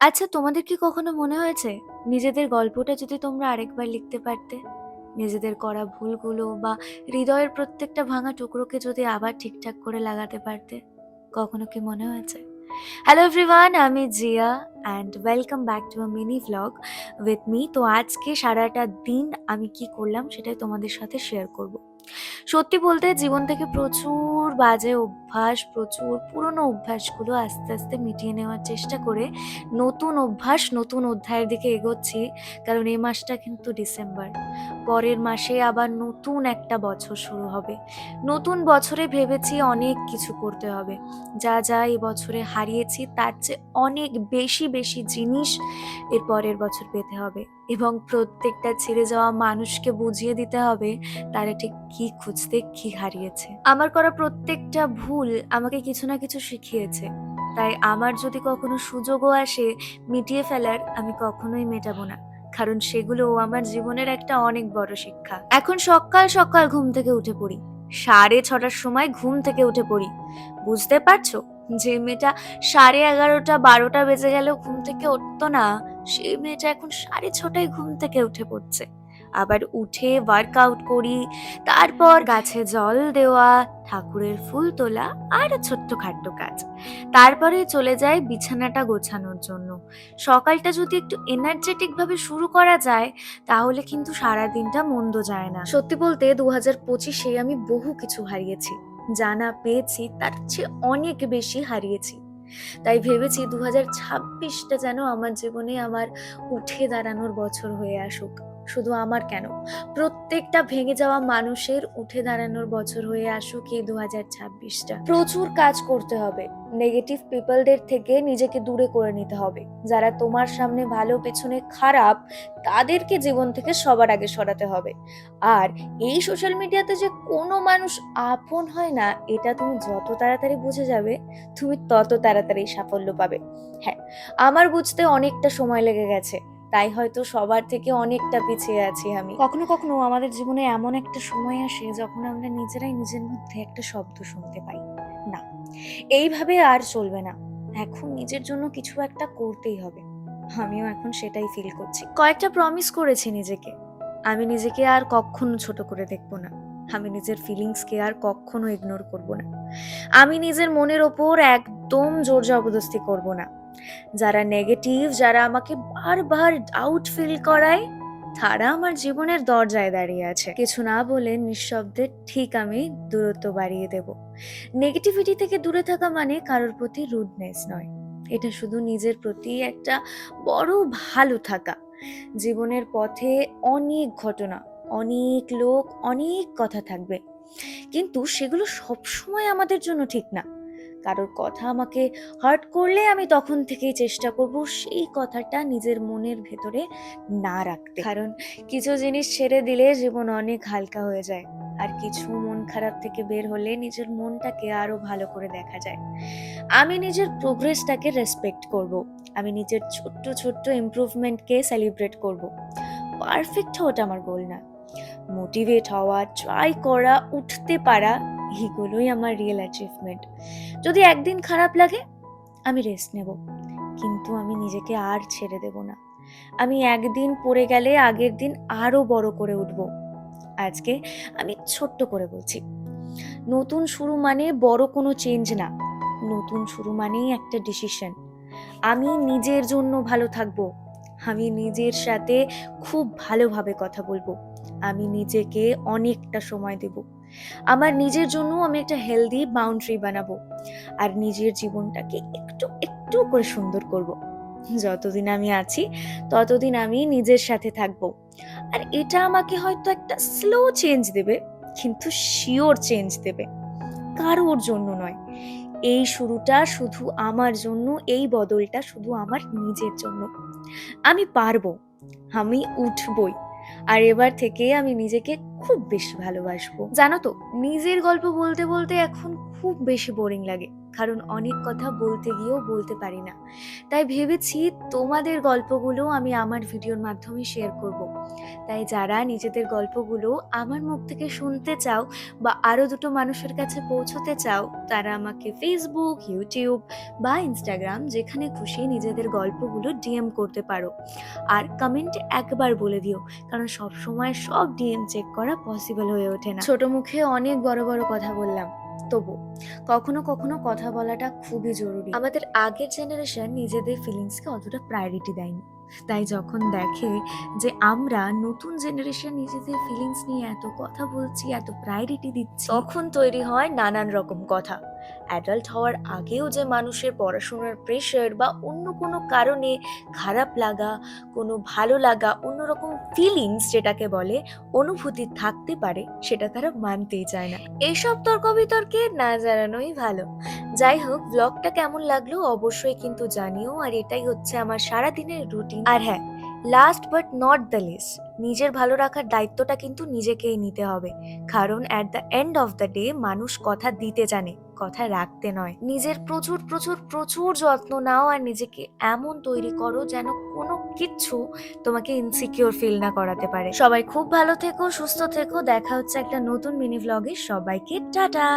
আচ্ছা তোমাদের কি কখনো মনে হয়েছে, নিজেদের গল্পটা যদি তোমরা আরেকবার লিখতে পারতে? নিজেদের করা ভুলগুলো বা হৃদয়ের প্রত্যেকটা ভাঙা টুকরোকে যদি আবার ঠিকঠাক করে লাগাতে পারতে, কখনো কি মনে হয়েছে? হ্যালো এভরিওয়ান আমি Jiya and welcome back to a mini vlog with me তো আজকে সারাটা দিন আমি কি করলাম সেটাই তোমাদের সাথে শেয়ার করব। সত্যি বলতে জীবন থেকে প্রচুর বাজে অভ্যাস, প্রচুর পুরনো অভ্যাসগুলো আস্তে আস্তে মিটিয়ে নেওয়ার চেষ্টা করে নতুন অভ্যাস, নতুন অধ্যায়ের দিকে এগোচ্ছি, কারণ এই মাসটা কিন্তু ডিসেম্বর। পরের মাসে আবার নতুন একটা বছর শুরু হবে। নতুন বছরে ভেবেছি অনেক কিছু করতে হবে। যা যা এই বছরে হারিয়েছি, তার চেয়ে অনেক বেশি বেশি জিনিস এর পরের বছর পেতে হবে। এবং প্রত্যেকটা ছেড়ে যাওয়া মানুষকে বুঝিয়ে দিতে হবে, তারা ঠিক কি খুঁজতে, কি হারিয়েছে। আমার করা প্রত্যেকটা ভুল আমাকে কিছু না কিছু শিখিয়েছে। তাই আমার যদি কখনো সুযোগও আসে মিটিয়ে ফেলার, আমি কখনোই মেটাবো না। কারণ সেগুলো আমার জীবনের একটা অনেক বড় শিক্ষা। এখন সকাল সকাল ঘুম থেকে উঠে পড়ি। সাড়ে ছটার সময় ঘুম থেকে উঠে পড়ি। বুঝতে পারছ? যে মেয়েটা সাড়ে এগারোটা বারোটা বেজে গেলেও ঘুম থেকে উঠতো না সেই মেয়েটা এখন সাড়ে ছটায় ঘুম থেকে উঠে পড়ছে। আবার উঠে ওয়ার্কআউট করি, তারপর গাছে জল দেওয়া, ঠাকুরের ফুল তোলা, আর ছোট্টখাট্ট কাজ। তারপরে চলে যায় বিছানাটা গোছানোর জন্য। সকালটা যদি একটু এনার্জেটিক ভাবে শুরু করা যায়, তাহলে কিন্তু সারা দিনটা মন্দ যায় না। সত্যি বলতে দু হাজার পঁচিশে আমি বহু কিছু হারিয়েছি। জানা পেয়েছি, তার চেয়ে অনেক বেশি হারিয়েছি। তাই ভেবেছি দু হাজার ছাব্বিশটা যেন আমার জীবনে আমার উঠে দাঁড়ানোর বছর হয়ে আসুক। শুধু আমার কেন? প্রত্যেকটা ভেঙে যাওয়া মানুষের উঠে দাঁড়ানোর বছর হয়ে আসুক এই দু হাজার ছাব্বিশটা। প্রচুর কাজ করতে হবে। নেগেটিভ পিপলদের থেকে নিজেকে দূরে করে নিতে হবে। যারা তোমার সামনে ভালো, পেছনে খারাপ, তাদেরকে জীবন থেকে সবার আগে সরাতে হবে। আর এই সোশ্যাল মিডিয়াতে যে কোনো মানুষ আপন হয় না, এটা তুমি যত তাড়াতাড়ি বুঝে যাবে, তুমি তত তাড়াতাড়ি সাফল্য পাবে। হ্যাঁ আমার বুঝতে অনেকটা সময় লেগে গেছে। তাই হয়তো সবার থেকে অনেকটা পিছিয়ে আছি আমি। কখনো কখনো আমাদের জীবনে এমন একটা সময় আসে যখন আমরা নিজেরাই নিজের মধ্যে একটা শব্দ শুনতে পাই। না, এইভাবে আর চলবে না। এখন নিজের জন্য কিছু একটা করতেই হবে। আমিও এখন সেটাই ফিল করছি। কয়েকটা প্রমিস করেছি নিজেকে। আমি নিজেকে আর কখনো ছোট করে দেখব না। আমি নিজের ফিলিংসকে আর কখনো ইগনোর করব না। আমি নিজের মনের ওপর একদম জোর জবরদস্তি করব না। যারা নেগেটিভ যারা আমাকে বারবার ডাউট ফিল করায়, তারা আমার জীবনের দরজায় দাঁড়িয়ে আছে। কিছু না বলে নিঃশব্দে ঠিক আমি দূরত্ব বাড়িয়ে দেব। নেগেটিভিটি থেকে দূরে থাকা মানে কারোর প্রতি রুডনেস নয়। এটা শুধু নিজের প্রতি একটা বড় ভালো থাকা। জীবনের পথে অনেক ঘটনা, অনেক লোক, অনেক কথা থাকবে। কিন্তু সেগুলো সবসময় আমাদের জন্য ঠিক না। কারোর কথা আমাকে হার্ট করলে আমি তখন থেকেই চেষ্টা করব সেই কথাটা নিজের মনের ভেতরে না রাখতে। কারণ কিছু জিনিস ছেড়ে দিলে জীবন অনেক হালকা হয়ে যায়। আর কিছু মন খারাপ থেকে বের হলে নিজের মনটাকে আরও ভালো করে দেখা যায়। আমি নিজের প্রোগ্রেসটাকে রেসপেক্ট করব। আমি নিজের ছোট্ট ছোট্ট ইমপ্রুভমেন্টকে সেলিব্রেট করব। পারফেক্ট হওয়াটা আমার গোল না। মোটিভেট হওয়া ট্রাই করা, উঠতে পারা এগুলোই আমার রিয়েল অ্যাচিভমেন্ট যদি একদিন খারাপ লাগে, আমি রেস্ট নেব। কিন্তু আমি নিজেকে আর ছেড়ে দেব না। আমি একদিন পড়ে গেলে আগের দিন আরও বড় করে উঠব। আজকে আমি ছোট্ট করে বলছি। নতুন শুরু মানে বড় কোনো চেঞ্জ না। নতুন শুরু মানেই একটা ডিসিশন আমি নিজের জন্য ভালো থাকব। আমি নিজের সাথে খুব ভালোভাবে কথা বলব। আমি নিজেকে অনেকটা সময় দেব। আমার নিজের জন্য আমি একটা হেলদি বাউন্ডারি বানাবো আর নিজের জীবনটাকে একটু একটু করে সুন্দর করব। যতদিন আমি আছি, ততদিন আমি নিজের সাথে থাকব। আর এটা আমাকে হয়তো একটা স্লো চেঞ্জ দেবে, কিন্তু শিওর চেঞ্জ দেবে। কারোর জন্য নয়। এই শুরুটা শুধু আমার জন্য, এই বদলটা শুধু আমার নিজের জন্য। আমি পারব, আমি উঠবই। আর এবার থেকে আমি নিজেকে খুব বেশি ভালোবাসবো। জানো তো, নিজের গল্প বলতে বলতে এখন খুব বেশি বোরিং লাগে। কারণ অনেক কথা বলতে গিয়েও বলতে পারি না। তাই ভেবেছি তোমাদের গল্পগুলো আমি আমার ভিডিওর মাধ্যমে শেয়ার করব। তাই যারা নিজেদের গল্পগুলো আমার মুখ থেকে শুনতে চাও বা আরও দুটো মানুষের কাছে পৌঁছতে চাও, তারা আমাকে ফেসবুক ইউটিউব বা ইনস্টাগ্রাম যেখানে খুশি নিজেদের গল্পগুলো ডিএম করতে পারো। আর কমেন্টে একবার বলে দিও, কারণ সব সময় সব ডিএম চেক করা পসিবল হয়ে ওঠে না। ছোট মুখে অনেক বড় বড় কথা বললাম। তবু কখনো কখনো কথা বলাটা খুবই জরুরি। আমাদের আগের জেনারেশন নিজেদের ফিলিংসকে অতটা প্রায়োরিটি দেয়নি। তাই যখন দেখে যে আমরা নতুন জেনারেশন নিজেদের ফিলিংস নিয়ে এত কথা বলছি, এত প্রায়োরিটি দিচ্ছি, তখন তৈরি হয় নানান রকম কথা। অ্যাডাল্ট হওয়ার আগেও যে মানুষের পড়াশোনার প্রেশার বা অন্য কোনো কারণে খারাপ লাগা, কোনো ভালো লাগা, অন্যরকম ফিলিংস যেটাকে বলে, অনুভূতি থাকতে পারে, সেটা তারা মানতেই চায় না। এইসব তর্ক বিতর্কে না জানানোই ভালো। যাই হোক ব্লগটা কেমন লাগল অবশ্যই কিন্তু জানিও, আর এটাই হচ্ছে আমার সারাদিনের রুটিন আর হ্যাঁ last but not the least নিজের ভালো রাখার দায়িত্বটা কিন্তু নিজেকেই নিতে হবে। কারণ at the end of the day মানুষ কথা দিতে জানে। কথা রাখতে নয়। নিজের প্রচুর প্রচুর প্রচুর যত্ন নাও আর নিজেকে এমন তৈরি করো যেন কোনো কিচ্ছু তোমাকে ইনসিকিওর ফিল না করাতে পারে। সবাই খুব ভালো থেকো, সুস্থ থেকো। দেখা হচ্ছে একটা নতুন মিনি ভ্লগে সবাইকে টাটা!